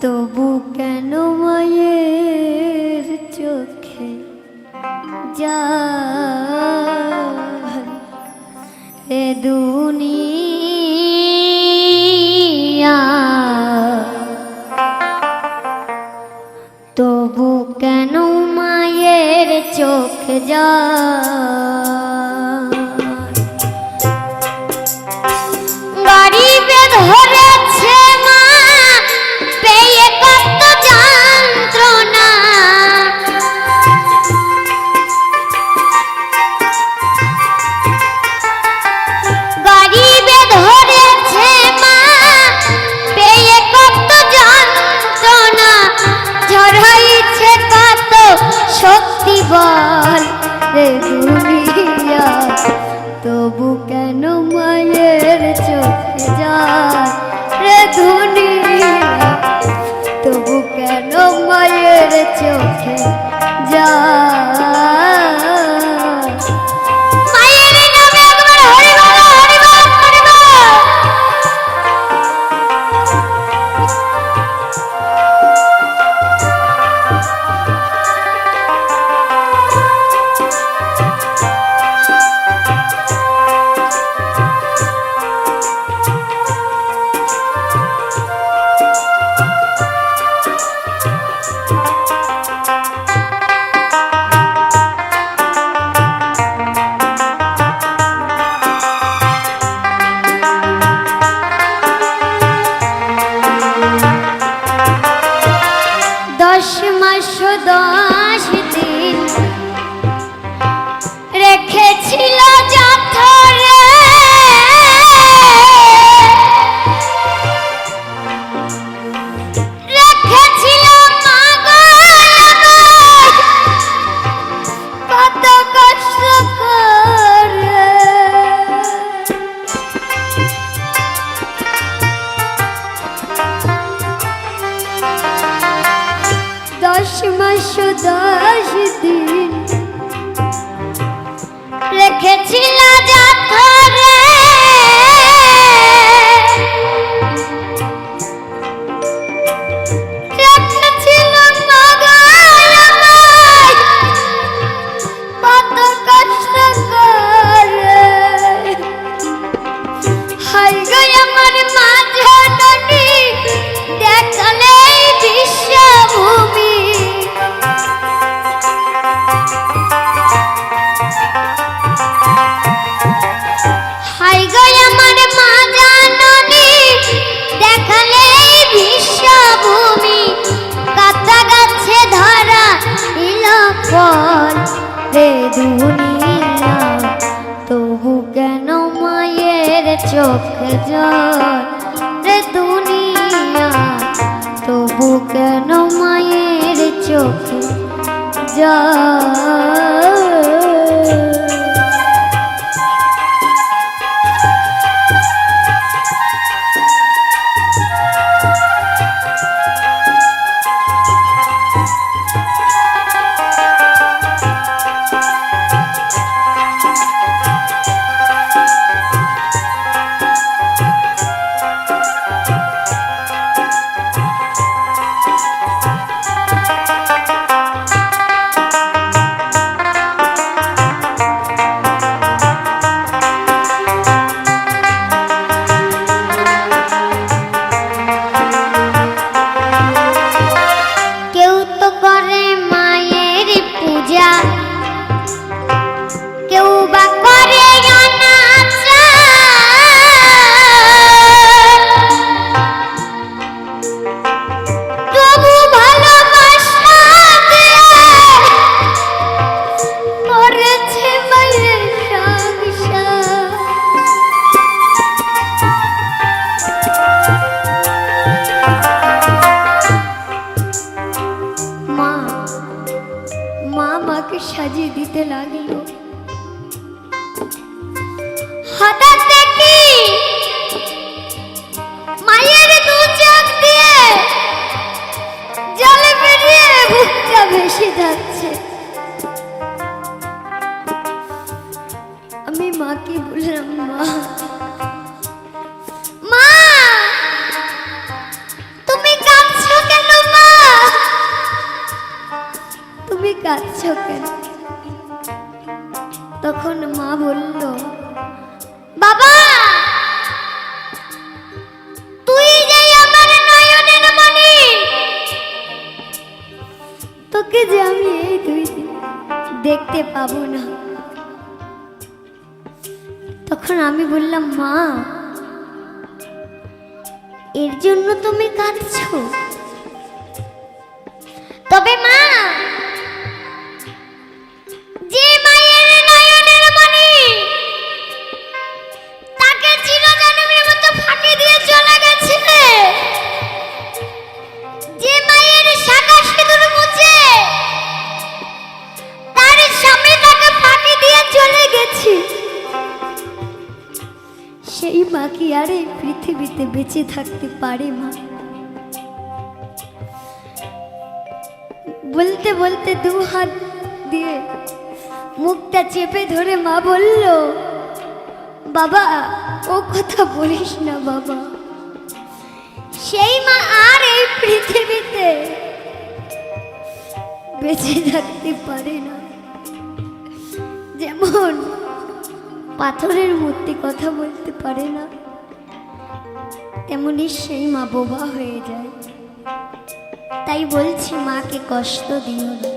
তবু কেন মায়ের চোখে যা এ তবু কেন মায়ের চোখ যা যাও চোখ জল রে দুনিয়া তবু কেন মায়ের চোখ যা দেখতে পাবো না। তখন আমি বললাম মা এর জন্য তুমি কাঁদছ? তবে মা বেঁচে থাকতে পারে মা। বলতে বলতে দু হাত দিয়ে মুখটা চেপে ধরে মা বলল, বাবা, ও কথা বলিস না বাবা। সেই মা আর এই পৃথিবীতে বেঁচে থাকতে পারে না। যেমন পাথরের মূর্তি কথা বলতে পারে না। তেমনি সেই মা বোবা হয়ে যায়। তাই বলছি মাকে কষ্ট দিও না।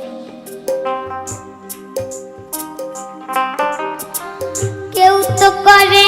কেউ তো করে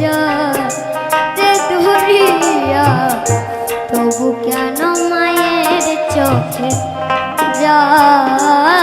যায় রে দুনিয়া তবু কেন মায়ের চোখে যায়?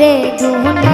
রে দুনিয়া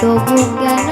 তবু কেন মায়ের